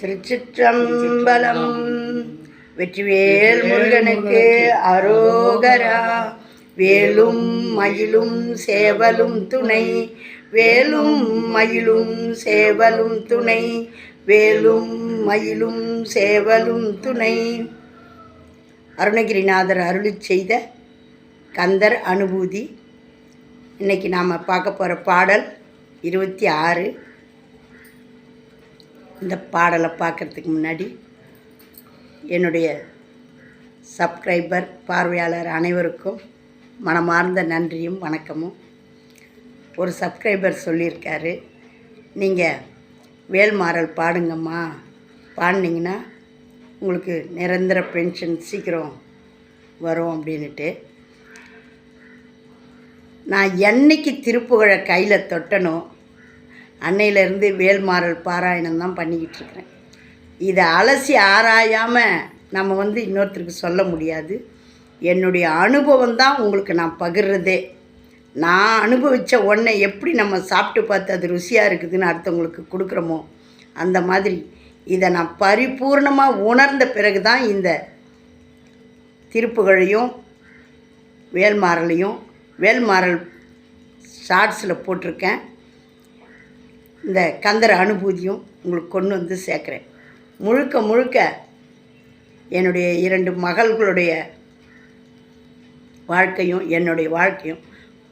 திருச்சிற்றம்பலம். வெற்றிவேல் முருகனுக்கு அரோகரா. வேலும் மயிலும் சேவலும் துணை. வேலும் மயிலும் சேவலும் துணை. வேலும் மயிலும் சேவலும் துணை. அருணகிரிநாதர் அருளிச் செய்த கந்தர் அனுபூதி. இன்னைக்கு நாம் பார்க்க போகிற பாடல் இருபத்தி ஆறு. இந்த பாடலை பார்க்குறதுக்கு முன்னாடி என்னுடைய சப்ஸ்கிரைபர் பார்வையாளர் அனைவருக்கும் மனமார்ந்த நன்றியும் வணக்கமும். ஒரு சப்ஸ்கிரைபர் சொல்லியிருக்காரு நீங்கள் வேல்மாறல் பாடுங்கம்மா. பாடினீங்கன்னா உங்களுக்கு நிரந்தர பென்ஷன் சீக்கிரம் வரும் அப்படின்ட்டு நான் என்னைக்கு திருப்புகழை கையில் தொட்டனோ அன்னையிலேருந்து வேல்மாறல் பாராயணம் தான் பண்ணிக்கிட்டு இருக்கிறேன் இதை அலசி ஆராயாமல் நம்ம வந்து இன்னொருத்தருக்கு சொல்ல முடியாது. என்னுடைய அனுபவம் தான் உங்களுக்கு நான் பகிர்றதே. நான் அனுபவித்த ஒன்றை எப்படி நம்ம சாப்பிட்டு பார்த்து அது ருசியாக இருக்குதுன்னு அடுத்தவங்களுக்கு கொடுக்குறோமோ அந்த மாதிரி இதை நான் பரிபூர்ணமாக உணர்ந்த பிறகு தான் இந்த திருப்புகழையும் வேல்மாறலையும் வேல்மாறல் ஷார்ட்ஸில் போட்டிருக்கேன். இந்த கந்தர் அனுபூதியும் உங்களுக்கு கொண்டு வந்து சேர்க்குறேன். முழுக்க முழுக்க என்னுடைய இரண்டு மகள்களுடைய வாழ்க்கையும் என்னுடைய வாழ்க்கையும்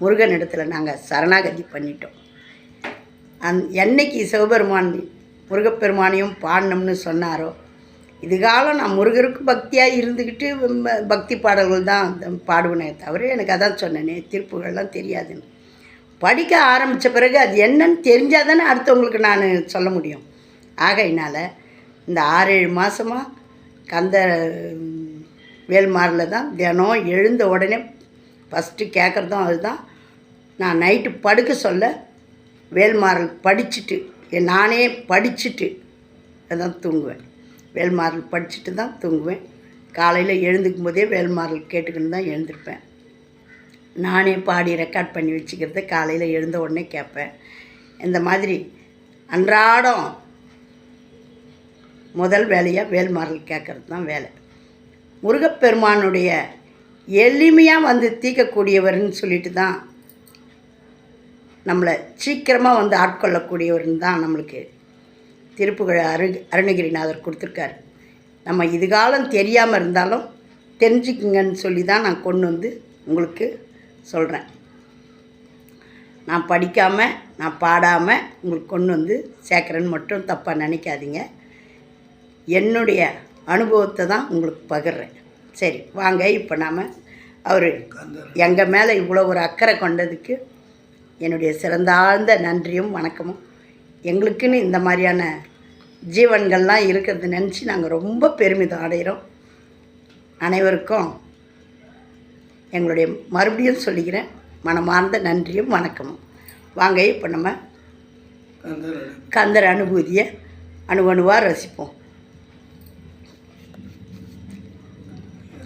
முருகன் இடத்துல நாங்கள் சரணாகதி பண்ணிட்டோம். அந் என்னைக்கு சிவபெருமான் முருகப்பெருமானையும் பாடணும்னு சொன்னாரோ இதுகாலம் நான் முருகருக்கு பக்தியாக இருந்துக்கிட்டு பக்தி பாடல்கள் தான் பாடுவேனே தவிர எனக்கு அதான் சொன்னேனே திருப்புகள்லாம் தெரியாதுன்னு. படிக்க ஆரம்பித்த பிறகு அது என்னன்னு தெரிஞ்சால் தானே அடுத்தவங்களுக்கு நான் சொல்ல முடியும். ஆகையினால் இந்த ஆறேழு மாதமாக கந்த வேல்மாரில் தான் தினம் எழுந்த உடனே ஃபஸ்ட்டு கேட்குறதும் அதுதான். நான் நைட்டு படுக்க சொல்ல வேல்மாரல் படிச்சுட்டு என் நானே படிச்சுட்டு அதான் தூங்குவேன். வேல்மாரல் படிச்சுட்டு தான் தூங்குவேன். காலையில் எழுந்துக்கும் போதே வேல்மாரல் கேட்டுக்கின்னு தான் எழுந்திருப்பேன். நானே பாடி ரெக்கார்ட் பண்ணி வச்சுக்கிறது காலையில் எழுந்த உடனே கேட்பேன். இந்த மாதிரி அன்றாடம் முதல் வேலையாக வேல்மாறல் கேட்குறது தான் வேலை. முருகப்பெருமானுடைய எளிமையாக வந்து தீர்க்கக்கூடியவர்னு சொல்லிட்டு தான் நம்மளை சீக்கிரமாக வந்து ஆட்கொள்ளக்கூடியவர்னு தான் நம்மளுக்கு திருப்புகழ அரு அருணகிரிநாதர் கொடுத்துருக்காரு. நம்ம இதுகாலம் தெரியாமல் இருந்தாலும் தெரிஞ்சுக்குங்கன்னு சொல்லி தான் நான் கொண்டு வந்து உங்களுக்கு சொல்கிறேன் நான் படிக்காமல் நான் பாடாமல் உங்களுக்கு கொண்டு வந்து சேர்க்குறேன்னு மட்டும் தப்பாக நினைக்காதீங்க. என்னுடைய அனுபவத்தை தான் உங்களுக்கு பகிர்றேன். சரி வாங்க இப்போ நாம் அவர் எங்கள் மேலே இவ்வளோ ஒரு அக்கறை கொண்டதுக்கு என்னுடைய சிறந்தாழ்ந்த நன்றியும் வணக்கமும். எங்களுக்குன்னு இந்த மாதிரியான ஜீவன்கள்லாம் இருக்கிறது நினச்சி நாங்கள் ரொம்ப பெருமிதம் அடைகிறோம் அனைவருக்கும் எங்களுடைய மறுபடியும் சொல்லிக்கிறேன் மனமார்ந்த நன்றியும் வணக்கமும். வாங்க இப்போ நம்ம கந்தர் அனுபூதியை அணுவணுவாக ரசிப்போம்.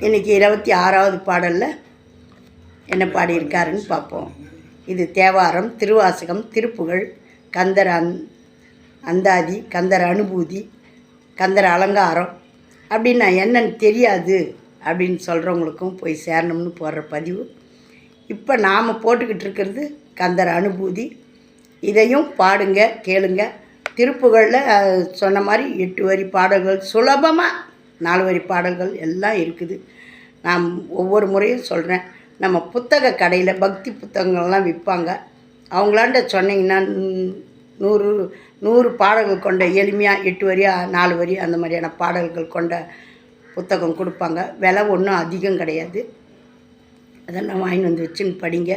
இன்னைக்கு இருபத்தி ஆறாவது பாடலில் என்ன பாடியிருக்காருன்னு பார்ப்போம். இது தேவாரம் திருவாசகம் திருப்புகழ் கந்தர் அந் அந்தாதி கந்தர் அனுபூதி கந்தர் அலங்காரம். அப்படின்னு நான் என்னன்னு தெரியாது. அப்படின்னு சொல்கிறவங்களுக்கும் போய் சேரணும்னு போடுற பதிவு. இப்போ நாம் போட்டுக்கிட்டு இருக்கிறது கந்தர் அனுபூதி. இதையும் பாடுங்க கேளுங்க. திருப்புகளில் சொன்ன மாதிரி எட்டு வரி பாடல்கள் சுலபமாக நாலு வரி பாடல்கள் எல்லாம் இருக்குது. நான் ஒவ்வொரு முறையும் சொல்கிறேன் நம்ம புத்தக கடையில் பக்தி புத்தகங்கள்லாம் விற்பாங்க அவங்களாண்ட சொன்னீங்கன்னா நூறு நூறு பாடல்கள் கொண்ட எளிமையாக எட்டு வரியா நாலு வரி அந்த மாதிரியான பாடல்கள் கொண்ட புத்தகம் கொடுப்பாங்க. விலை ஒன்றும் அதிகம் கிடையாது. அதெல்லாம் வாங்கிட்டு வந்து வச்சுன்னு படிங்க.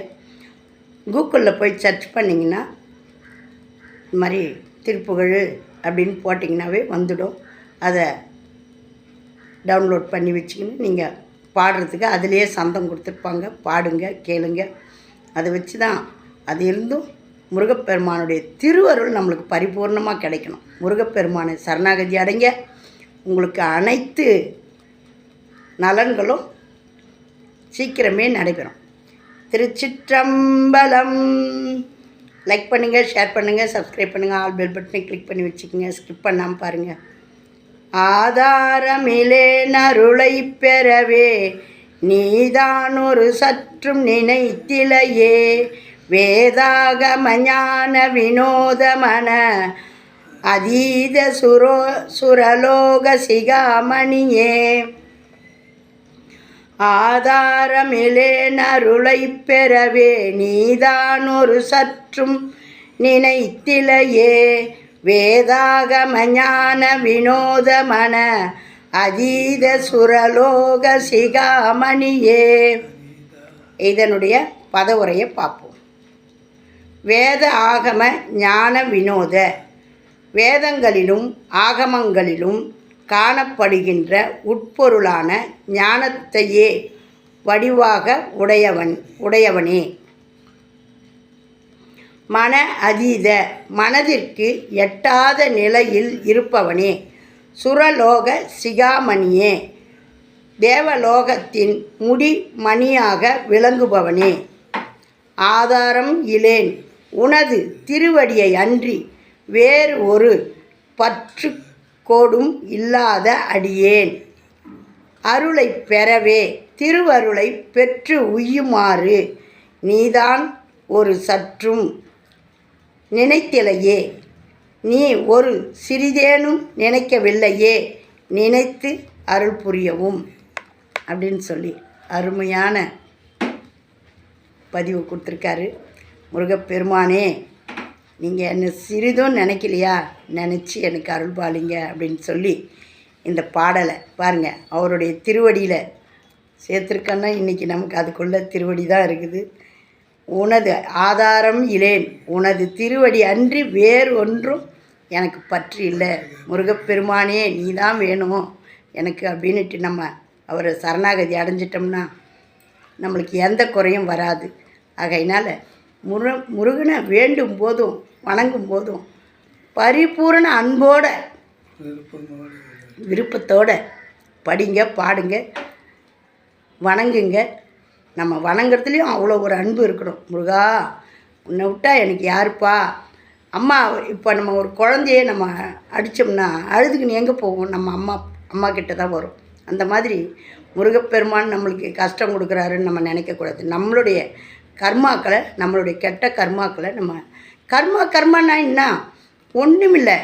கூகுளில் போய் சர்ச் பண்ணிங்கன்னா இந்த மாதிரி திருப்புகழ் அப்படின்னு போட்டிங்கனாவே வந்துடும். அதை டவுன்லோட் பண்ணி வச்சுக்கின்னு நீங்கள் பாடுறதுக்கு அதுலேயே சந்தம் கொடுத்துருப்பாங்க. பாடுங்க கேளுங்க. அதை வச்சு தான் அது இருந்தும் முருகப்பெருமானுடைய திருவருள் நம்மளுக்கு பரிபூர்ணமாக கிடைக்கணும். முருகப்பெருமானை சரணாகதி அடைங்க. உங்களுக்கு அனைத்து நலன்களும் சீக்கிரமே நடைபெறும். திருச்சிற்றம்பலம். லைக் பண்ணுங்கள் ஷேர் பண்ணுங்கள் சப்ஸ்கிரைப் பண்ணுங்கள் ஆல் பெல் பட்டனை கிளிக் பண்ணி வச்சுக்கோங்க ஸ்கிப் பண்ணாமல் பாருங்கள் ஆதாரமிலே நருளை பெறவே நீதான் ஒரு சற்றும் நினைத்திலையே. வேதாகம ஞான வினோதமன அதீத சுரோ சுரலோக சிகாமணியே. ஆதாரமிலேன் அருளை பெறவே நீதான் ஒரு சற்றும் நினைத்திலையே. வேதாகம ஞான வினோதமன அதீத சுரலோக சிகாமணியே. இதனுடைய பதவுரையை பார்ப்போம். வேத ஆகம ஞான வினோத. வேதங்களிலும் ஆகமங்களிலும் காணப்படுகின்ற உட்பொருளான ஞானத்தையே வடிவாக உடையவன் உடையவனே. மன அதீத மனதிற்கு எட்டாத நிலையில் இருப்பவனே. சுரலோக சிகாமணியே. தேவலோகத்தின் முடிமணியாக விளங்குபவனே. ஆதாரம் இலேன். உனது திருவடியை அன்றி வேறு ஒரு பற்று கோடும் இல்லாத அடியேன். அருளை பெறவே திருவருளை பெற்று உய்யுமாறு நீதான் ஒரு சற்றும் நினைத்திலையே. நீ ஒரு சிறிதேனும் நினைக்கவில்லையே. நினைத்து அருள் புரியவும். அப்படின்னு சொல்லி அருமையான பதிவு கொடுத்துருக்காரு முருகப்பெருமானே. நீங்கள் என்ன சிறிதும் நினைக்கலையா? நினச்சி எனக்கு அருள் பாலிங்க அப்படின்னு சொல்லி இந்த பாடலை பாருங்கள் அவருடைய திருவடியில் சேர்த்துருக்கன்னா இன்றைக்கி நமக்கு அதுக்குள்ள திருவடி தான் இருக்குது. உனது ஆதாரம் இலேன் உனது திருவடி அன்றி வேறு ஒன்றும் எனக்கு பற்று இல்லை. முருகப்பெருமானே நீ தான் வேணும்? எனக்கு அப்படின்னுட்டு நம்ம அவரை சரணாகதி அடைஞ்சிட்டோம்னா நம்மளுக்கு எந்த குறையும் வராது. ஆகையினால் முரு முருகனை வேண்டும் போதும் வணங்கும் போதும். பரிபூரண அன்போட விருப்பத்தோட படிங்க பாடுங்க வணங்குங்க. நம்ம வணங்குறதுலேயும் அவ்வளோ ஒரு அன்பு இருக்கணும். முருகா உன்னை விட்டா எனக்கு யாருப்பா? அம்மா இப்போ நம்ம ஒரு குழந்தைய நம்ம அடித்தோம்னா அழுதுக்குன்னு எங்கே போகும்? நம்ம அம்மா அம்மா கிட்ட தான் வரும். அந்த மாதிரி முருகப்பெருமான் நம்மளுக்கு கஷ்டம் கொடுக்குறாருன்னு நம்ம நினைக்கக்கூடாது. நம்மளுடைய கர்மாக்களை நம்மளுடைய கெட்ட கர்மாக்களை நம்ம கர்மா கர்மானா என்ன? ஒன்றுமில்லை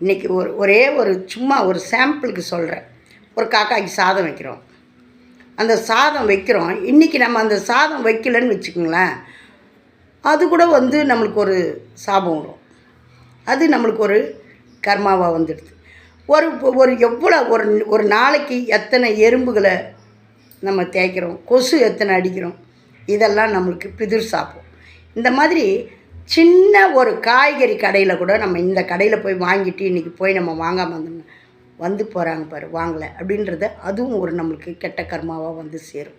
இன்றைக்கி ஒரு ஒரே ஒரு சும்மா ஒரு சாம்பிளுக்கு சொல்கிறேன் ஒரு காக்காய்க்கு சாதம் வைக்கிறோம். அந்த சாதம் வைக்கிறோம். இன்றைக்கி நம்ம அந்த சாதம் வைக்கலன்னு வச்சுக்கோங்களேன் அது கூட வந்து நம்மளுக்கு ஒரு சாபம் வரும். அது நம்மளுக்கு ஒரு கர்மாவாக வந்துடுது. ஒரு ஒரு எவ்வளோ ஒரு ஒரு நாளைக்கு எத்தனை எறும்புகளை நம்ம தேய்க்கிறோம்? கொசு எத்தனை அடிக்கிறோம்? இதெல்லாம் நம்மளுக்கு பிதிர் சாப்பிடும் இந்த மாதிரி சின்ன ஒரு காய்கறி கடையில் கூட நம்ம இந்த கடையில் போய் வாங்கிட்டு இன்றைக்கி போய் நம்ம வாங்காமல் வந்தோம்னா வந்து போகிறாங்க பாரு வாங்கலை அப்படின்றத அதுவும் ஒரு நம்மளுக்கு கெட்ட கர்மாவாக வந்து சேரும்.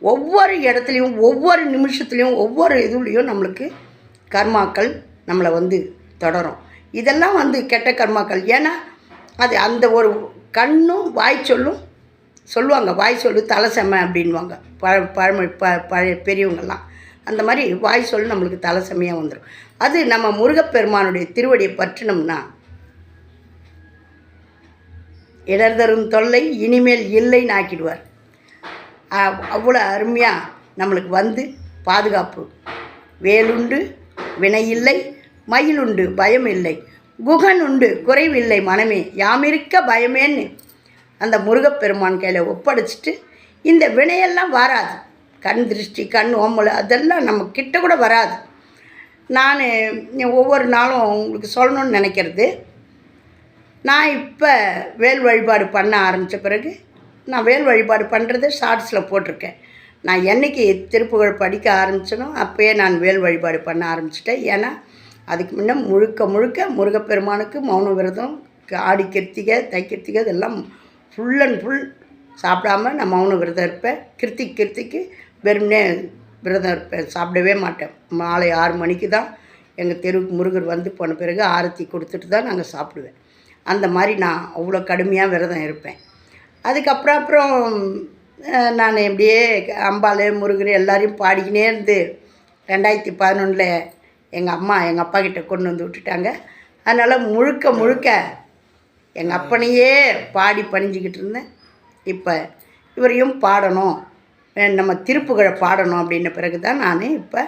ஒவ்வொரு இடத்துலையும் ஒவ்வொரு நிமிஷத்துலையும் ஒவ்வொரு இதுலேயும் நம்மளுக்கு கர்மாக்கள் நம்மளை வந்து தொடரும். இதெல்லாம் வந்து கெட்ட கர்மாக்கள். ஏன்னா அது அந்த ஒரு கண்ணும் வாய் சொல்லும் சொல்லுவாங்க வாய் சொல்லு தலை செம்ம அப்படின்வாங்க பழ பழமொழி ப பழைய பெரியவங்கள்லாம் அந்த மாதிரி வாய் சொல் நம்மளுக்கு தலை செம்மையாக வந்துடும் அது நம்ம முருகப்பெருமானுடைய திருவடியை பற்றினோம்னா இடர் தரும் தொல்லை இனிமேல் இல்லைன்னு ஆக்கிடுவார். அவ்வளோ அருமையாக நம்மளுக்கு வந்து பாதுகாப்பு. வேலுண்டு வினையில்லை மயிலுண்டு பயம் இல்லை. குகன் உண்டு குறைவில்லை மனமே. யாமிருக்க பயமேன்னு அந்த முருகப்பெருமான் கையில் ஒப்படைச்சிட்டு இந்த வினையெல்லாம் வராது. கண் திருஷ்டி கண் ஓமலை அதெல்லாம் நம்ம கிட்ட கூட வராது. நான் ஒவ்வொரு நாளும் உங்களுக்கு சொல்லணும்னு நினைக்கிறது. நான் இப்போ வேல் வழிபாடு பண்ண ஆரம்பித்த பிறகு நான் வேல் வழிபாடு பண்ணுறது ஷார்ட்ஸில் போட்டிருக்கேன். நான் என்னைக்கு திருப்புகழ் படிக்க ஆரம்பிச்சனோ அப்போயே நான் வேல் வழிபாடு பண்ண ஆரம்பிச்சிட்டேன். ஏன்னா அதுக்கு முன்னே முழுக்க முழுக்க முருகப்பெருமானுக்கு மௌன விரதம் ஆடி கிருத்திகை தை கிருத்திகை இதெல்லாம் ஃபுல் அண்ட் ஃபுல் சாப்பிடாம நான் மௌன விரதம் இருப்பேன். கிருத்திக் கிருத்திக்கு வெறும்னே விரதம் இருப்பேன். சாப்பிடவே மாட்டேன். மாலை ஆறு மணிக்கு தான் எங்கள் தெருவுக்கு முருகர் வந்து போன பிறகு ஆரத்தி கொடுத்துட்டு தான் நாங்கள் சாப்பிடுவேன். அந்த மாதிரி நான் அவ்வளோ கடுமையாக விரதம் இருப்பேன். அதுக்கப்புறம் அப்புறம் நான் எப்படியே அம்பாள் முருகர் எல்லாரையும் பாடிக்கினே இருந்து ரெண்டாயிரத்தி பதினொன்றில் எங்கள் அம்மா எங்கள் அப்பா கிட்ட கொண்டு வந்து விட்டுட்டாங்க. அதனால் முழுக்க முழுக்க எங்கள் அப்பனையே பாடி பணிஞ்சிக்கிட்டு இருந்தேன். இப்போ இவரையும் பாடணும். நம்ம திருப்புகழை பாடணும் அப்படின்ன பிறகு தான் நான் இப்போ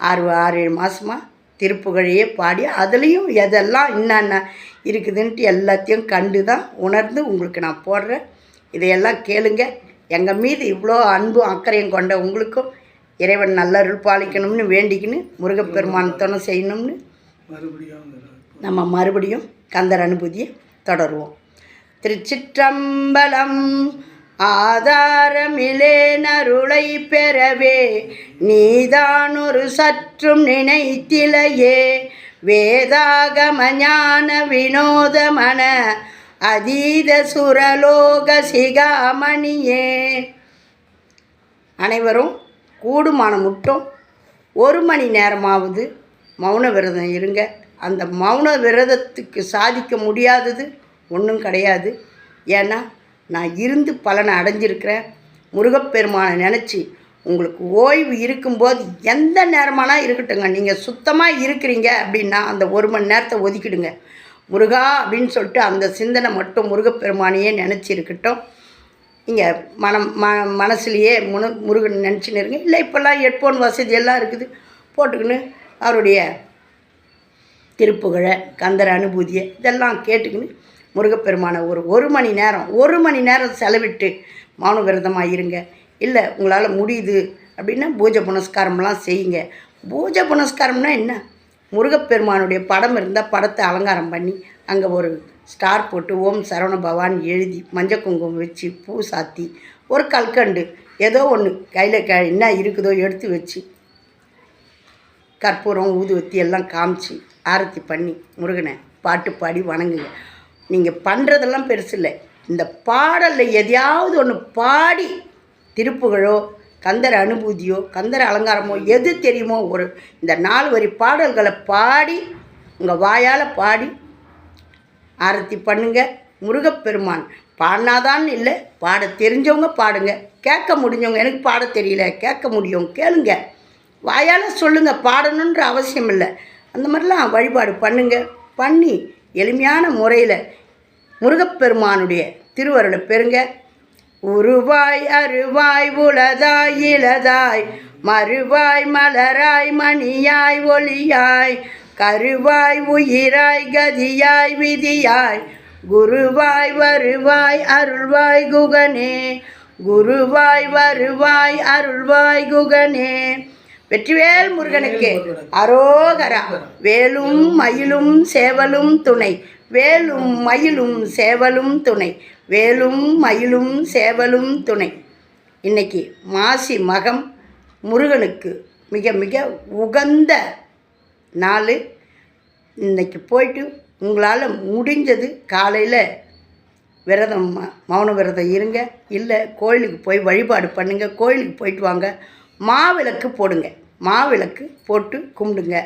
ஆறு ஆறு ஏழு மாதமாக திருப்புகழையே பாடி அதுலேயும் எதெல்லாம் என்னென்ன இருக்குதுன்ட்டு எல்லாத்தையும் கண்டு தான் உணர்ந்து உங்களுக்கு நான் போடுறேன். இதையெல்லாம் கேளுங்க. எங்கள் மீது இவ்வளோ அன்பும் அக்கறையும் கொண்ட உங்களுக்கும் இறைவன் நல்லருள் பாலிக்கணும்னு வேண்டிக்கின்னு முருகப்பெருமான் துணை செய்யணும்னு நம்ம மறுபடியும் கந்தர் அனுபூதியை தொடருவோம். திருச்சிற்றம்பலம் ஆதாரமிலே நருளை பெறவே நீதான் ஒரு சற்றும் நினைத்திலையே. வேதாகம ஞான வினோதமன அதீத சுரலோக சிகாமணியே. அனைவரும் கூடுமான முட்டும் ஒரு மணி நேரமாவது மௌன விரதம் இருங்க. அந்த மௌன விரதத்துக்கு சாதிக்க முடியாதது ஒன்றும் கிடையாது. ஏன்னா நான் இருந்து பலனை அடைஞ்சிருக்கிறேன். முருகப்பெருமானை நினச்சி உங்களுக்கு ஓய்வு இருக்கும்போது எந்த நேரமானா இருக்கட்டுங்க நீங்கள் சுத்தமாக இருக்கிறீங்க அப்படின்னா அந்த ஒரு மணி நேரத்தை ஒதுக்கிடுங்க. முருகா அப்படின்னு சொல்லிட்டு அந்த சிந்தனை மட்டும் முருகப்பெருமானையே நினச்சி இருக்கட்டும். மனம் ம மனசுலேயே முனு முருகன் நினச்சின்னு இருங்க. இல்லை இப்போல்லாம் ஹெட்ஃபோன் வசதி எல்லாம் இருக்குது. போட்டுக்கின்னு அவருடைய திருப்புகழை கந்தர் அனுபூதியை இதெல்லாம் கேட்டுக்கின்னு முருகப்பெருமானை ஒரு ஒரு மணி நேரம் ஒரு மணி நேரம் செலவிட்டு மௌன விரதமாக இருங்க. இல்லை உங்களால் முடியுது அப்படின்னா பூஜை புனஸ்காரம்லாம் செய்யுங்க. பூஜை புனஸ்காரம்னா என்ன? முருகப்பெருமானுடைய படம் இருந்தால் படத்தை அலங்காரம் பண்ணி அங்கே ஒரு ஸ்டார் போட்டு ஓம் சரவண பவான் எழுதி மஞ்சள் குங்குமம் வச்சு பூ சாத்தி ஒரு கல்கண்டு ஏதோ ஒன்று கையில் க என்ன இருக்குதோ எடுத்து வச்சு கற்பூரம் ஊதுவத்தி எல்லாம் காமிச்சு ஆரத்தி பண்ணி முருகனை பாட்டு பாடி வணங்குங்க. நீங்கள் பண்ணுறதெல்லாம் பெருசு இல்லை. இந்த பாடலில் எதையாவது ஒன்று பாடி திருப்புகளோ கந்தர் அனுபூதியோ கந்தர் அலங்காரமோ எது தெரியுமோ ஒரு இந்த நாலு வரி பாடல்களை பாடி உங்கள் வாயால் பாடி ஆரத்தி பண்ணுங்க. முருகப்பெருமான் பாடினாதான் இல்லை பாட தெரிஞ்சவங்க பாடுங்க. கேட்க முடிஞ்சவங்க எனக்கு பாட தெரியல கேட்க முடியும் கேளுங்க. வாயால் சொல்லுங்கள் பாடணுன்ற அவசியம் இல்லை. அந்த மாதிரிலாம் வழிபாடு பண்ணுங்க. பண்ணி எளிமையான முறையில் முருகப்பெருமானுடைய திருவருளை பெறுங்க. உருவாய் அருவாய் உளதாய் இளதாய் மறுவாய் மலராய் மணியாய் ஒளியாய் கருவாய் உயிராய் கதியாய் விதியாய் குருவாய் வருவாய் அருள்வாய் குகனே குருவாய் வருவாய் அருள்வாய் குகனே. வெற்றிவேல் முருகனுக்கு அரோகரா. வேலும் மயிலும் சேவலும் துணை. வேலும் மயிலும் சேவலும் துணை. வேலும் மயிலும் சேவலும் துணை. இன்னைக்கு மாசி மகம் முருகனுக்கு மிக மிக உகந்த நாள். இன்னைக்கு போயிட்டு உங்களால் முடிஞ்சது காலையில் விரதம் மௌன விரதம் இருங்க. இல்லை கோயிலுக்கு போய் வழிபாடு பண்ணுங்க. கோயிலுக்கு போயிட்டு வாங்க. மாவிளக்கு போடுங்க. மாவிளக்கு போட்டு கும்பிடுங்க.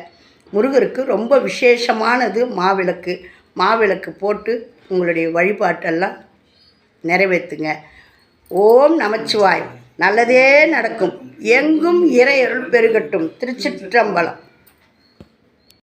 முருகருக்கு ரொம்ப விசேஷமானது மாவிளக்கு. மாவிளக்கு போட்டு உங்களுடைய வழிபாட்டெல்லாம் நிறைவேற்றுங்க ஓம் நமச்சிவாய். நல்லதே நடக்கும். எங்கும் இறையருள் பெருகட்டும். திருச்சிற்றம்பலம்.